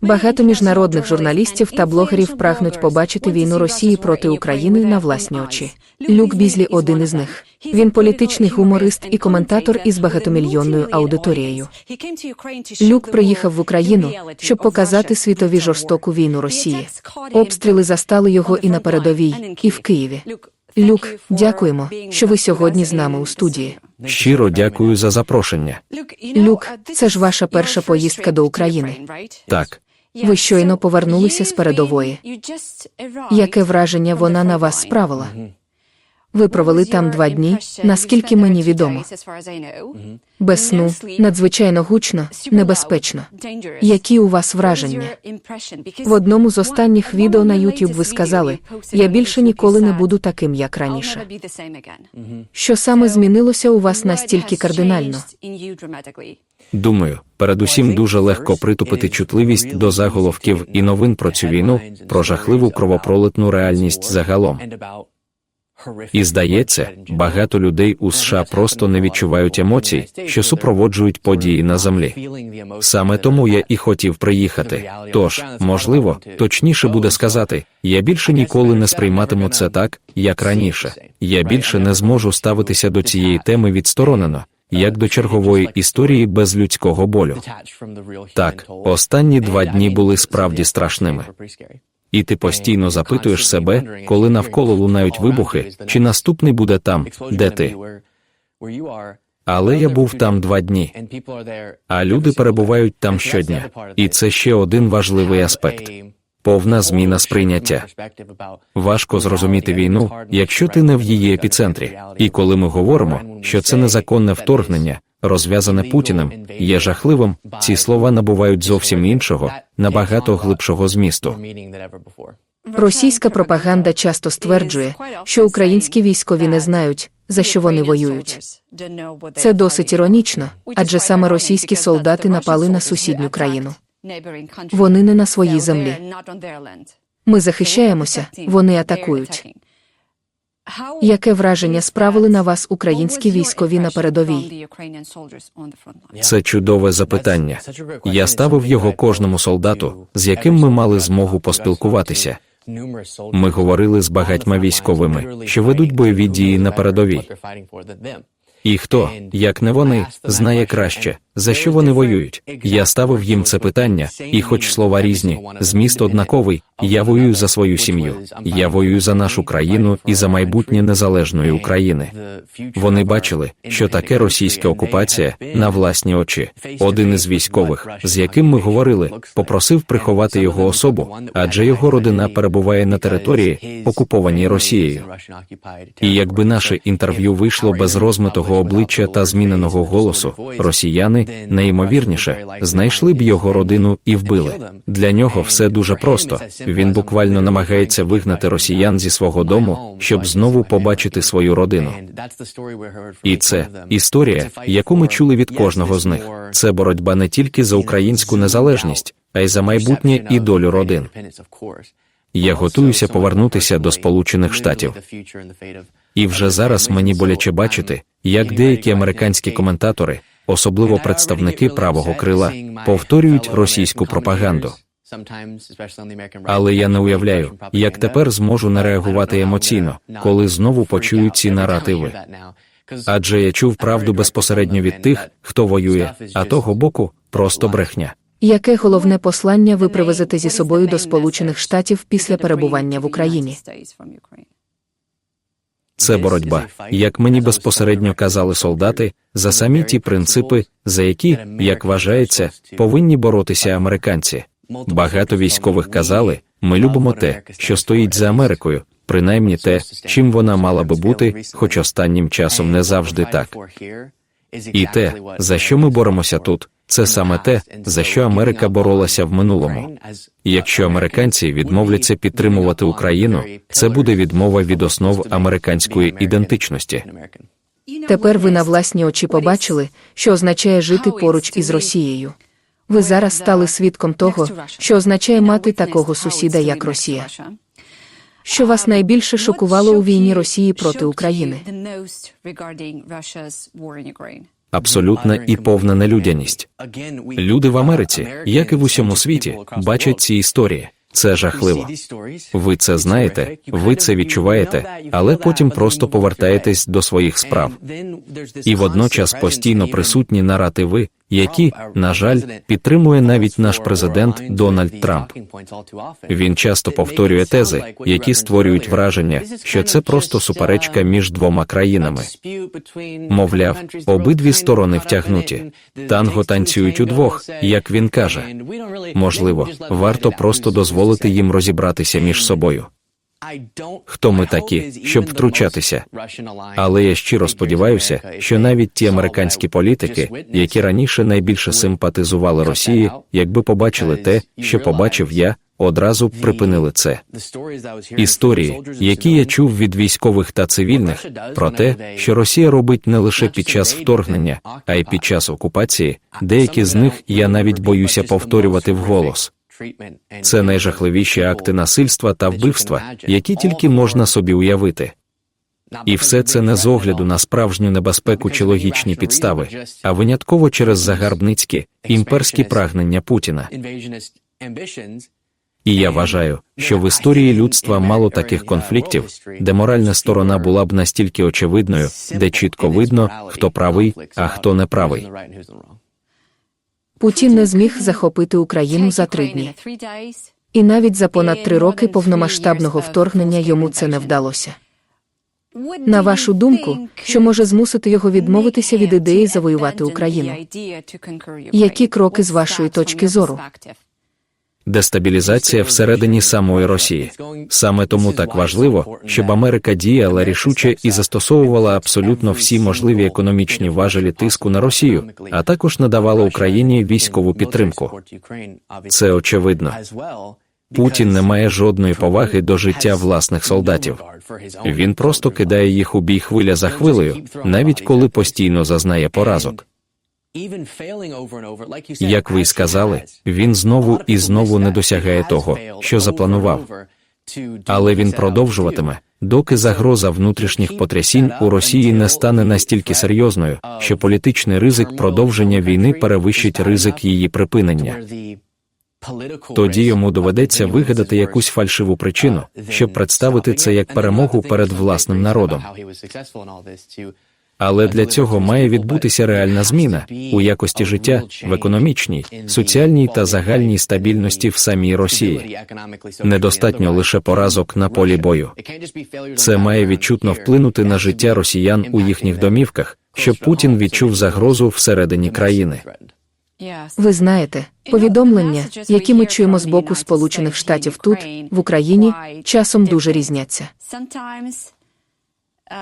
Багато міжнародних журналістів та блогерів прагнуть побачити війну Росії проти України на власні очі. Люк Бізлі один із них. Він політичний гуморист і коментатор із багатомільйонною аудиторією. Люк приїхав в Україну, щоб показати світові жорстоку війну Росії. Обстріли застали його і на передовій, і в Києві. Люк, дякуємо, що ви сьогодні з нами у студії. Щиро дякую за запрошення. Люк, це ж ваша перша поїздка до України. Так, Ви щойно повернулися з передової. Яке враження вона на вас справила? Ви провели там два дні, наскільки мені відомо. Без сну, надзвичайно гучно, небезпечно. Які у вас враження? В одному з останніх відео на YouTube ви сказали, я більше ніколи не буду таким, як раніше. Що саме змінилося у вас настільки кардинально? Думаю, передусім дуже легко притупити чутливість до заголовків і новин про цю війну, про жахливу кровопролитну реальність загалом. І здається, багато людей у США просто не відчувають емоцій, що супроводжують події на землі. Саме тому я і хотів приїхати. Тож, можливо, точніше буде сказати, я більше ніколи не сприйматиму це так, як раніше. Я більше не зможу ставитися до цієї теми відсторонено, як до чергової історії без людського болю. Так, останні два дні були справді страшними. І ти постійно запитуєш себе, коли навколо лунають вибухи, чи наступний буде там, де ти. Але я був там два дні, а люди перебувають там щодня. І це ще один важливий аспект повна зміна сприйняття. Важко зрозуміти війну, якщо ти не в її епіцентрі. І коли ми говоримо, що це незаконне вторгнення, розв'язане Путіним, є жахливим, ці слова набувають зовсім іншого, набагато глибшого змісту. Російська пропаганда часто стверджує, що українські військові не знають, за що вони воюють. Це досить іронічно, адже саме російські солдати напали на сусідню країну. Вони не на своїй землі. Ми захищаємося, вони атакують. Яке враження справили на вас українські військові на передовій? Це чудове запитання. Я ставив його кожному солдату, з яким ми мали змогу поспілкуватися. Ми говорили з багатьма військовими, що ведуть бойові дії на передовій. І хто, як не вони, знає краще, за що вони воюють. Я ставив їм це питання, і, хоч слова різні, зміст однаковий, я воюю за свою сім'ю. Я воюю за нашу країну і за майбутнє незалежної України. Вони бачили, що таке російська окупація на власні очі. Один із військових, з яким ми говорили, попросив приховати його особу, адже його родина перебуває на території, окупованій Росією. І якби наше інтерв'ю вийшло без розмитого обличчя та зміненого голосу, росіяни найімовірніше знайшли б його родину і вбили. Для нього все дуже просто. Він буквально намагається вигнати росіян зі свого дому, щоб знову побачити свою родину. І це історія, яку ми чули від кожного з них. Це боротьба не тільки за українську незалежність, а й за майбутнє і долю родин. Я готуюся повернутися до Сполучених Штатів. І вже зараз мені боляче бачити, як деякі американські коментатори, особливо представники правого крила, повторюють російську пропаганду. Але я не уявляю, як тепер зможу не реагувати емоційно, коли знову почую ці наративи. Адже я чув правду безпосередньо від тих, хто воює, а того боку просто брехня. Яке головне послання ви привезете зі собою до Сполучених Штатів після перебування в Україні? Це боротьба, як мені безпосередньо казали солдати, за самі ті принципи, за які, як вважається, повинні боротися американці. Багато військових казали, ми любимо те, що стоїть за Америкою, принаймні те, чим вона мала би бути, хоч останнім часом не завжди так. І те, за що ми боремося тут, це саме те, за що Америка боролася в минулому. І якщо американці відмовляться підтримувати Україну, це буде відмова від основ американської ідентичності. Тепер ви на власні очі побачили, що означає жити поруч із Росією. Ви зараз стали свідком того, що означає мати такого сусіда, як Росія. Що вас найбільше шокувало у війні Росії проти України? абсолютна і повна нелюдяність. Люди в Америці, як і в усьому світі, бачать ці історії. Це жахливо. Ви це знаєте, ви це відчуваєте, але потім просто повертаєтесь до своїх справ. І водночас постійно присутні наративи, які, на жаль, підтримує навіть наш президент Дональд Трамп. Він часто повторює тези, які створюють враження, що це просто суперечка між двома країнами. Мовляв, обидві сторони втягнуті. Танго танцюють удвох, як він каже. Можливо, варто просто дозволити їм розібратися між собою. Хто ми такі, щоб втручатися? Але я щиро сподіваюся, що навіть ті американські політики, які раніше найбільше симпатизували Росії, якби побачили те, що побачив я, одразу б припинили це. Історії, які я чув від військових та цивільних, про те, що Росія робить не лише під час вторгнення, а й під час окупації, деякі з них я навіть боюся повторювати вголос. Це найжахливіші акти насильства та вбивства, які тільки можна собі уявити. І все це не з огляду на справжню небезпеку чи логічні підстави, а винятково через загарбницькі імперські прагнення Путіна. І я вважаю, що в історії людства мало таких конфліктів, де моральна сторона була б настільки очевидною, де чітко видно, хто правий, а хто не правий. Путін не зміг захопити Україну за три дні. І навіть за понад три роки повномасштабного вторгнення йому це не вдалося. На вашу думку, що може змусити його відмовитися від ідеї завоювати Україну? Які кроки з вашої точки зору? Дестабілізація всередині самої Росії. Саме тому так важливо, щоб Америка діяла рішуче і застосовувала абсолютно всі можливі економічні важелі тиску на Росію, а також надавала Україні військову підтримку. Це очевидно. Путін не має жодної поваги до життя власних солдатів. Він просто кидає їх у бій хвиля за хвилею, навіть коли постійно зазнає поразок. Як ви сказали, він знову і знову не досягає того, що запланував. Але він продовжуватиме, доки загроза внутрішніх потрясінь у Росії не стане настільки серйозною, що політичний ризик продовження війни перевищить ризик її припинення. Тоді йому доведеться вигадати якусь фальшиву причину, щоб представити це як перемогу перед власним народом. Але для цього має відбутися реальна зміна у якості життя, в економічній, соціальній та загальній стабільності в самій Росії. Недостатньо лише поразок на полі бою. Це має відчутно вплинути на життя росіян у їхніх домівках, щоб Путін відчув загрозу всередині країни. Ви знаєте, повідомлення, які ми чуємо з боку Сполучених Штатів тут, в Україні, часом дуже різняться.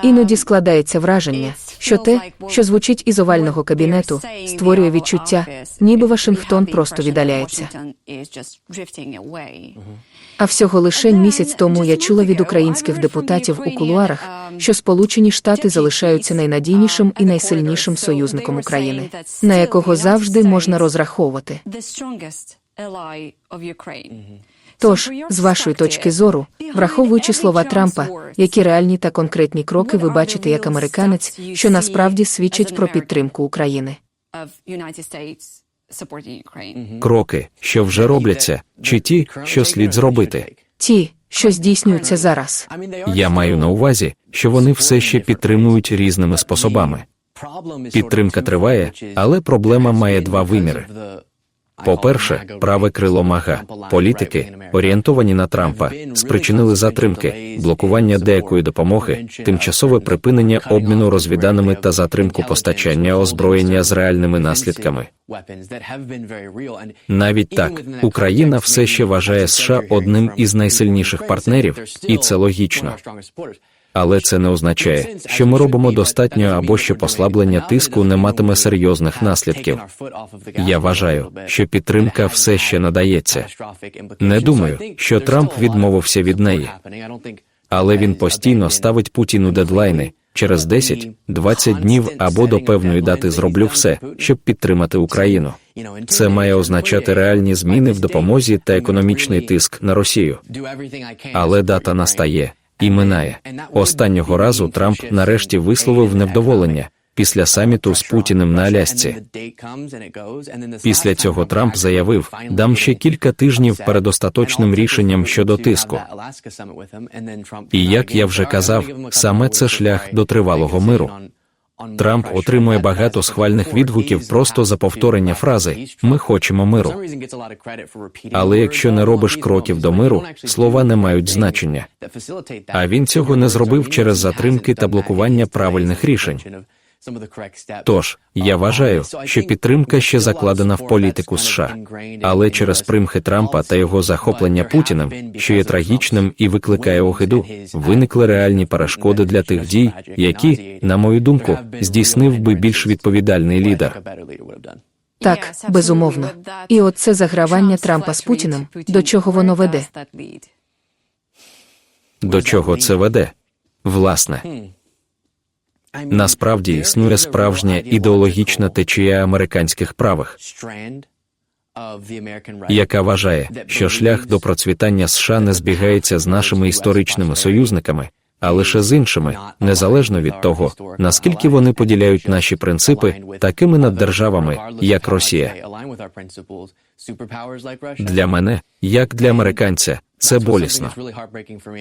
Іноді складається враження, що те, що звучить із овального кабінету, створює відчуття, ніби Вашингтон просто віддаляється. А всього лише місяць тому я чула від українських депутатів у кулуарах, що Сполучені Штати залишаються найнадійнішим і найсильнішим союзником України, на якого завжди можна розраховувати. Тож, з вашої точки зору, враховуючи слова Трампа, які реальні та конкретні кроки ви бачите як американець, що насправді свідчать про підтримку України. Кроки, що вже робляться, чи ті, що слід зробити. Ті, що здійснюються зараз. Я маю на увазі, що вони все ще підтримують різними способами. Підтримка триває, але проблема має два виміри. По-перше, праве крило Мага, політики, орієнтовані на Трампа, спричинили затримки, блокування деякої допомоги, тимчасове припинення обміну розвіданими та затримку постачання озброєння з реальними наслідками. Навіть так, Україна все ще вважає США одним із найсильніших партнерів, і це логічно. Але це не означає, що ми робимо достатньо або що послаблення тиску не матиме серйозних наслідків. Я вважаю, що підтримка все ще надається. Не думаю, що Трамп відмовився від неї. Але він постійно ставить Путіну дедлайни. Через 10-20 днів або до певної дати зроблю все, щоб підтримати Україну. Це має означати реальні зміни в допомозі та економічний тиск на Росію. Але дата настає і минає. Останнього разу Трамп нарешті висловив невдоволення, після саміту з Путіним на Алясці. Після цього Трамп заявив, дам ще кілька тижнів перед остаточним рішенням щодо тиску. І як я вже казав, саме це шлях до тривалого миру. Трамп отримує багато схвальних відгуків просто за повторення фрази Ми хочемо миру. Але якщо не робиш кроків до миру, слова не мають значення. А він цього не зробив через затримки та блокування правильних рішень. Тож я вважаю, що підтримка ще закладена в політику США, але через примхи Трампа та його захоплення Путіним, що є трагічним і викликає огиду, виникли реальні перешкоди для тих дій, які, на мою думку, здійснив би більш відповідальний лідер. Так, безумовно. І от це загравання Трампа з Путіним, до чого воно веде? До чого це веде? Власне, насправді існує справжня ідеологічна течія американських правих, яка вважає, що шлях до процвітання США не збігається з нашими історичними союзниками, а лише з іншими, незалежно від того, наскільки вони поділяють наші принципи такими над державами, як Росія. Для мене, як для американця, це болісно.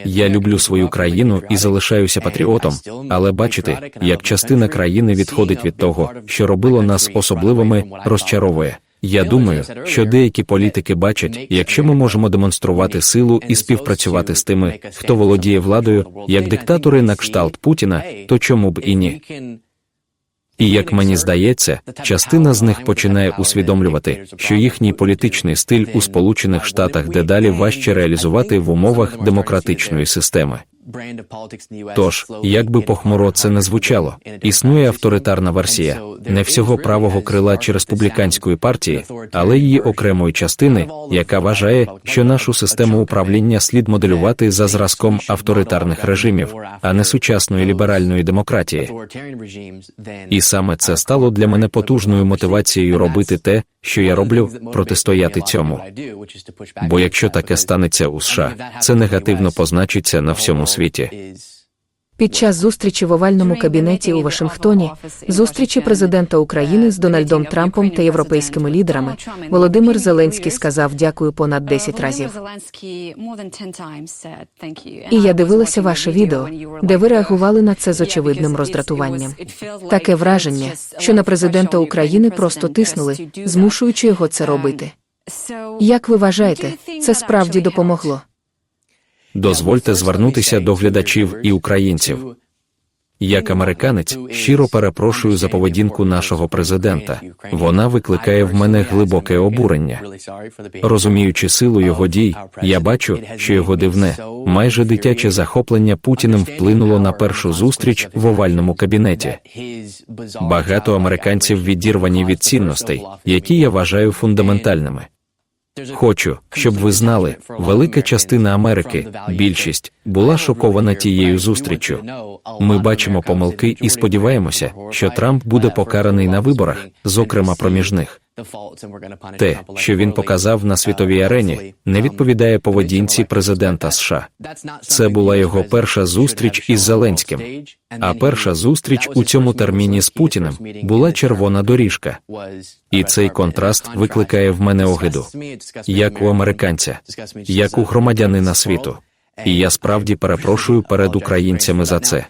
Я люблю свою країну і залишаюся патріотом, але бачити, як частина країни відходить від того, що робило нас особливими, розчаровує. Я думаю, що деякі політики бачать, якщо ми можемо демонструвати силу і співпрацювати з тими, хто володіє владою, як диктатори на кшталт Путіна, то чому б і ні? І як мені здається, частина з них починає усвідомлювати, що їхній політичний стиль у Сполучених Штатах дедалі важче реалізувати в умовах демократичної системи. Тож, як би похмуро це не звучало, існує авторитарна версія не всього правого крила чи республіканської партії, але її окремої частини, яка вважає, що нашу систему управління слід моделювати за зразком авторитарних режимів, а не сучасної ліберальної демократії. І саме це стало для мене потужною мотивацією робити те, що я роблю, протистояти цьому. Бо якщо таке станеться у США, це негативно позначиться на всьому світі. Під час зустрічі в овальному кабінеті у Вашингтоні, зустрічі президента України з Дональдом Трампом та європейськими лідерами, Володимир Зеленський сказав дякую понад 10 разів. І я дивилася ваше відео, де ви реагували на це з очевидним роздратуванням. Таке враження, що на президента України просто тиснули, змушуючи його це робити. Як ви вважаєте, це справді допомогло? Дозвольте звернутися до глядачів і українців. Як американець, щиро перепрошую за поведінку нашого президента. Вона викликає в мене глибоке обурення. Розуміючи силу його дій, я бачу, що його дивне, майже дитяче захоплення Путіним вплинуло на першу зустріч в овальному кабінеті. Багато американців відірвані від цінностей, які я вважаю фундаментальними. Хочу, щоб ви знали, велика частина Америки, більшість, була шокована тією зустріччю. Ми бачимо помилки і сподіваємося, що Трамп буде покараний на виборах, зокрема проміжних. Те, що він показав на світовій арені, не відповідає поведінці президента США. Це була його перша зустріч із Зеленським. А перша зустріч у цьому терміні з Путіним була червона доріжка. І цей контраст викликає в мене огиду, як у американця, як у громадянина світу. І я справді перепрошую перед українцями за це.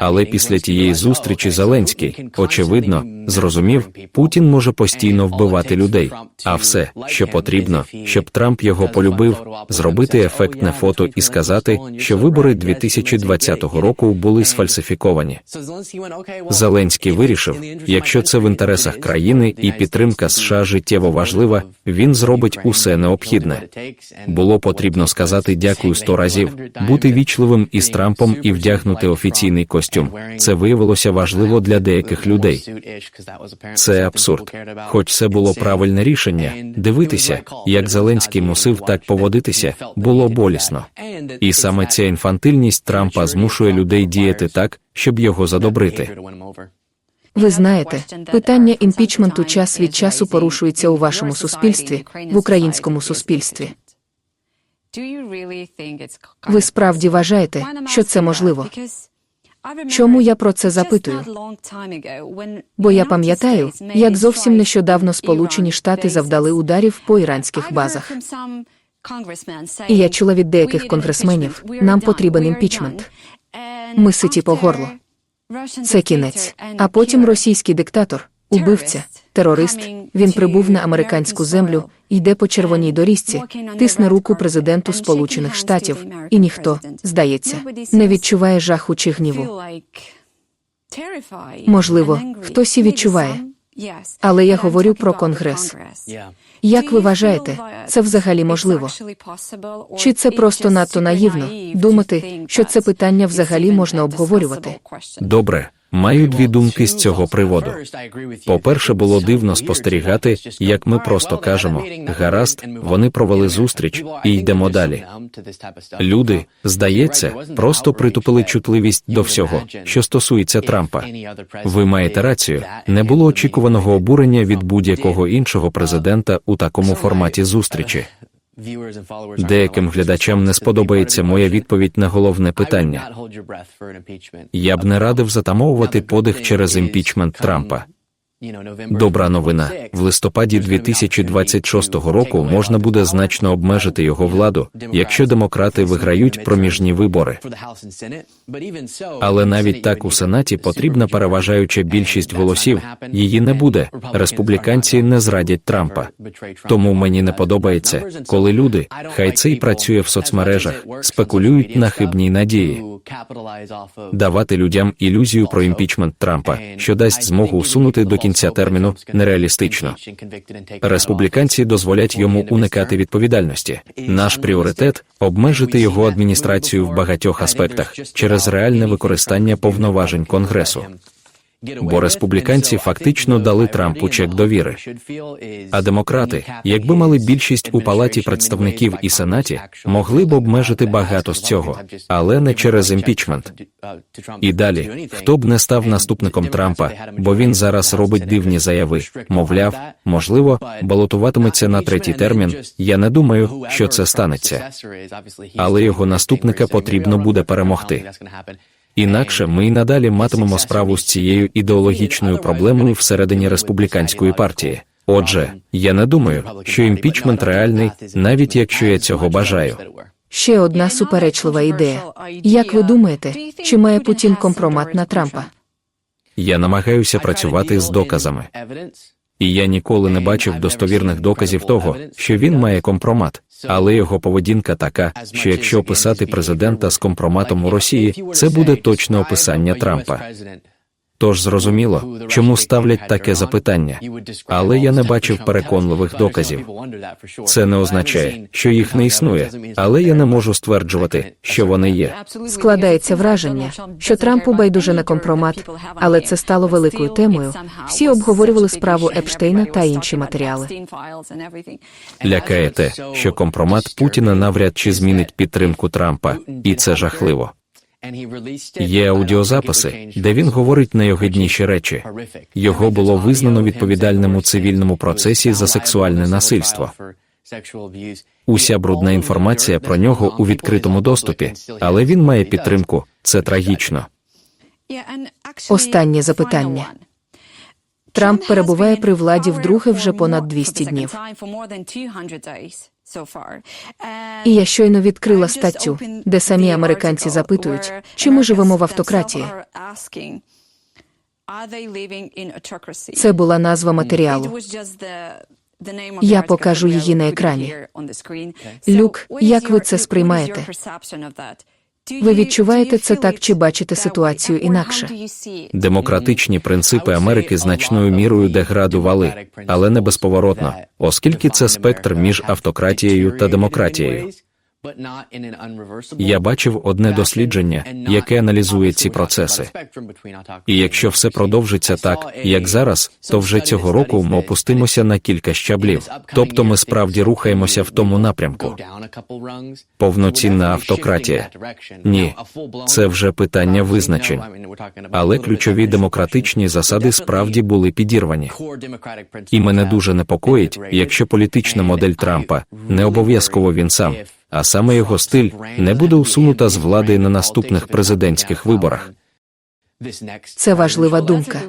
Але після тієї зустрічі Зеленський, очевидно, зрозумів, Путін може постійно вбивати людей. А все, що потрібно, щоб Трамп його полюбив, зробити ефектне фото і сказати, що вибори 2020 року були сфальсифіковані. Зеленський вирішив, якщо це в інтересах країни і підтримка США життєво важлива, він зробить усе необхідне. Було потрібно сказати дякую сто разів, бути вічливим із Трампом і вдягнути офіційний костюм. Це виявилося важливо для деяких людей. Це абсурд. Хоч це було правильне рішення, дивитися, як Зеленський мусив так поводитися, було болісно. І саме ця інфантильність Трампа змушує людей діяти так, щоб його задобрити. Ви знаєте, питання імпічменту час від часу порушується у вашому суспільстві, в українському суспільстві. Ви справді вважаєте, що це можливо? Чому я про це запитую? Бо я пам'ятаю, як зовсім нещодавно Сполучені Штати завдали ударів по іранських базах. І я чула від деяких конгресменів, нам потрібен імпічмент. Ми ситі по горло. Це кінець. А потім російський диктатор, убивця, терорист. Він прибув на американську землю, йде по червоній доріжці, тисне руку президенту Сполучених Штатів, і ніхто, здається, не відчуває жаху чи гніву. Можливо, хтось і відчуває. Але я говорю про Конгрес. Як ви вважаєте, це взагалі можливо? Чи це просто надто наївно думати, що це питання взагалі можна обговорювати? Добре, маю дві думки з цього приводу. По-перше, було дивно спостерігати, як ми просто кажемо: гаразд, вони провели зустріч і йдемо далі. Люди, здається, просто притупили чутливість до всього, що стосується Трампа. Ви маєте рацію, не було очікуваного обурення від будь-якого іншого президента у такому форматі зустрічі. Деяким глядачам не сподобається моя відповідь на головне питання. Я б не радив затамовувати подих через імпічмент Трампа. Добра новина в листопаді 2026 року можна буде значно обмежити його владу, якщо демократи виграють проміжні вибори. Але навіть так у сенаті потрібна переважаюча більшість голосів. Її не буде. Республіканці не зрадять Трампа. Тому мені не подобається, коли люди, хай це й працює в соцмережах, спекулюють на хибній надії. Давати людям ілюзію про імпічмент Трампа, що дасть змогу усунути до кінця терміну, нереалістично. Республіканці дозволять йому уникати відповідальності. Наш пріоритет обмежити його адміністрацію в багатьох аспектах через реальне використання повноважень Конгресу. Бо республіканці фактично дали Трампу чек довіри. А демократи, якби мали більшість у палаті представників і сенаті, могли б обмежити багато з цього, але не через імпічмент. І далі, хто б не став наступником Трампа, бо він зараз робить дивні заяви, мовляв, можливо, балотуватиметься на третій термін. Я не думаю, що це станеться. Але його наступника потрібно буде перемогти. Інакше ми й надалі матимемо справу з цією ідеологічною проблемою всередині республіканської партії. Отже, я не думаю, що імпічмент реальний, навіть якщо я цього бажаю. Ще одна суперечлива ідея. Як ви думаєте, чи має Путін компромат на Трампа? Я намагаюся працювати з доказами. І я ніколи не бачив достовірних доказів того, що він має компромат. Але його поведінка така, що якщо описати президента з компроматом у Росії, це буде точне описання Трампа. Тож зрозуміло, чому ставлять таке запитання. Але я не бачив переконливих доказів. Це не означає, що їх не існує, але я не можу стверджувати, що вони є. Складається враження, що Трампу байдуже на компромат, але це стало великою темою. Всі обговорювали справу Епштейна та інші матеріали. Лякає те, що компромат Путіна навряд чи змінить підтримку Трампа, і це жахливо. Є аудіозаписи, де він говорить найогидніші речі. Його було визнано відповідальним у цивільному процесі за сексуальне насильство. Уся брудна інформація про нього у відкритому доступі, але він має підтримку. Це трагічно. Останнє запитання. Трамп перебуває при владі вдруге вже понад 200 днів. І я щойно відкрила статтю, де самі американці запитують, чи ми живемо в автократії. Це була назва матеріалу. Я покажу її на екрані. Люк, як ви це сприймаєте? Ви відчуваєте це так чи бачите ситуацію інакше? Демократичні принципи Америки значною мірою деградували, але не безповоротно, оскільки це спектр між автократією та демократією. Я бачив одне дослідження, яке аналізує ці процеси. І якщо все продовжиться так, як зараз, то вже цього року ми опустимося на кілька щаблів. Тобто ми справді рухаємося в тому напрямку. Повноцінна автократія. Ні, це вже питання визначень. Але ключові демократичні засади справді були підірвані. І мене дуже непокоїть, якщо політична модель Трампа не обов'язково він сам а саме його стиль не буде усунута з влади на наступних президентських виборах. Це важлива думка.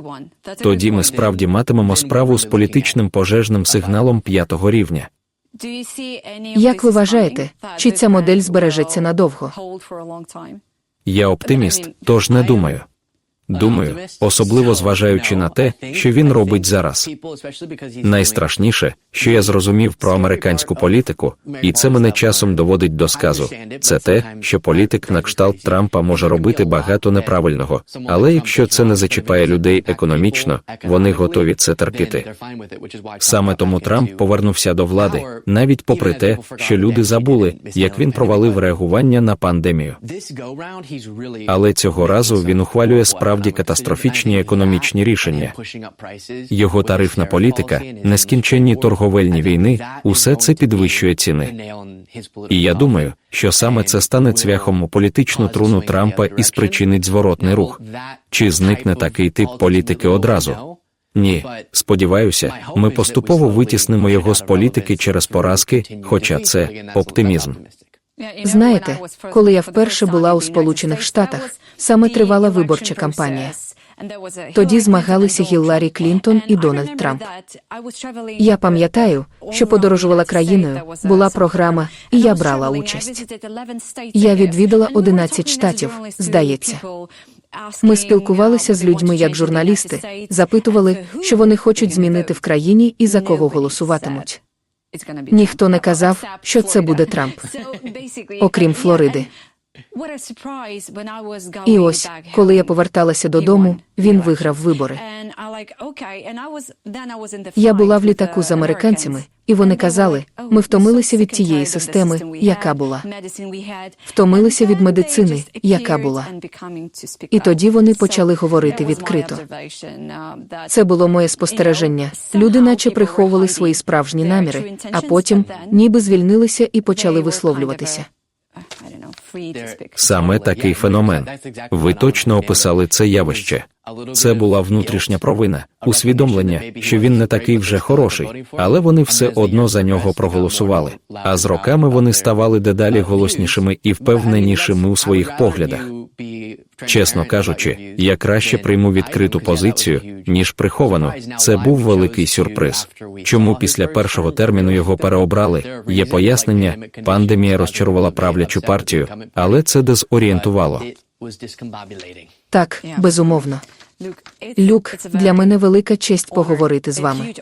Тоді ми справді матимемо справу з політичним пожежним сигналом п'ятого рівня. Як ви вважаєте, чи ця модель збережеться надовго? Я оптиміст, тож не думаю. Думаю, особливо зважаючи на те, що він робить зараз. Найстрашніше, що я зрозумів про американську політику, і це мене часом доводить до сказу. Це те, що політик на кшталт Трампа може робити багато неправильного, але якщо це не зачіпає людей економічно, вони готові це терпіти. Саме тому Трамп повернувся до влади, навіть попри те, що люди забули, як він провалив реагування на пандемію. Але цього разу він ухвалює справді катастрофічні економічні рішення. Його тарифна політика, нескінченні торговельні війни, усе це підвищує ціни. І я думаю, що саме це стане цвяхом у політичну труну Трампа і спричинить зворотний рух. Чи зникне такий тип політики одразу? Ні, сподіваюся, ми поступово витіснимо його з політики через поразки, хоча це оптимізм. Знаєте, коли я вперше була у Сполучених Штатах, саме тривала виборча кампанія. Тоді змагалися Гілларі Клінтон і Дональд Трамп. Я пам'ятаю, що подорожувала країною, була програма, і я брала участь. Я відвідала 11 штатів, здається. Ми спілкувалися з людьми як журналісти, запитували, що вони хочуть змінити в країні і за кого голосуватимуть. Ніхто не казав, що це буде Трамп, окрім Флориди. І ось, коли я поверталася додому, він виграв вибори. Я була в літаку з американцями, і вони казали, ми втомилися від тієї системи, яка була. Втомилися від медицини, яка була. І тоді вони почали говорити відкрито. Це було моє спостереження. Люди наче приховували свої справжні наміри, а потім ніби звільнилися і почали висловлюватися. Саме такий феномен. Ви точно описали це явище. Це була внутрішня провина, усвідомлення, що він не такий вже хороший, але вони все одно за нього проголосували. А з роками вони ставали дедалі голоснішими і впевненішими у своїх поглядах. Чесно кажучи, я краще прийму відкриту позицію, ніж приховану. Це був великий сюрприз. Чому після першого терміну його переобрали? Є пояснення, пандемія розчарувала правлячу партію, але це дезорієнтувало. Так, безумовно. Люк, для мене велика честь поговорити з вами.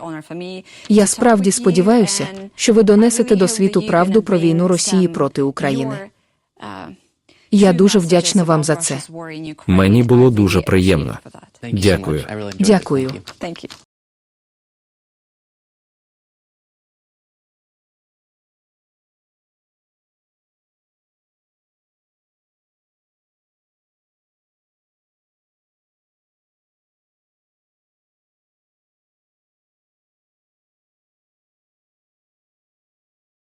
Я справді сподіваюся, що ви донесете до світу правду про війну Росії проти України. Я дуже вдячна вам за це. Мені було дуже приємно. Дякую. Дякую.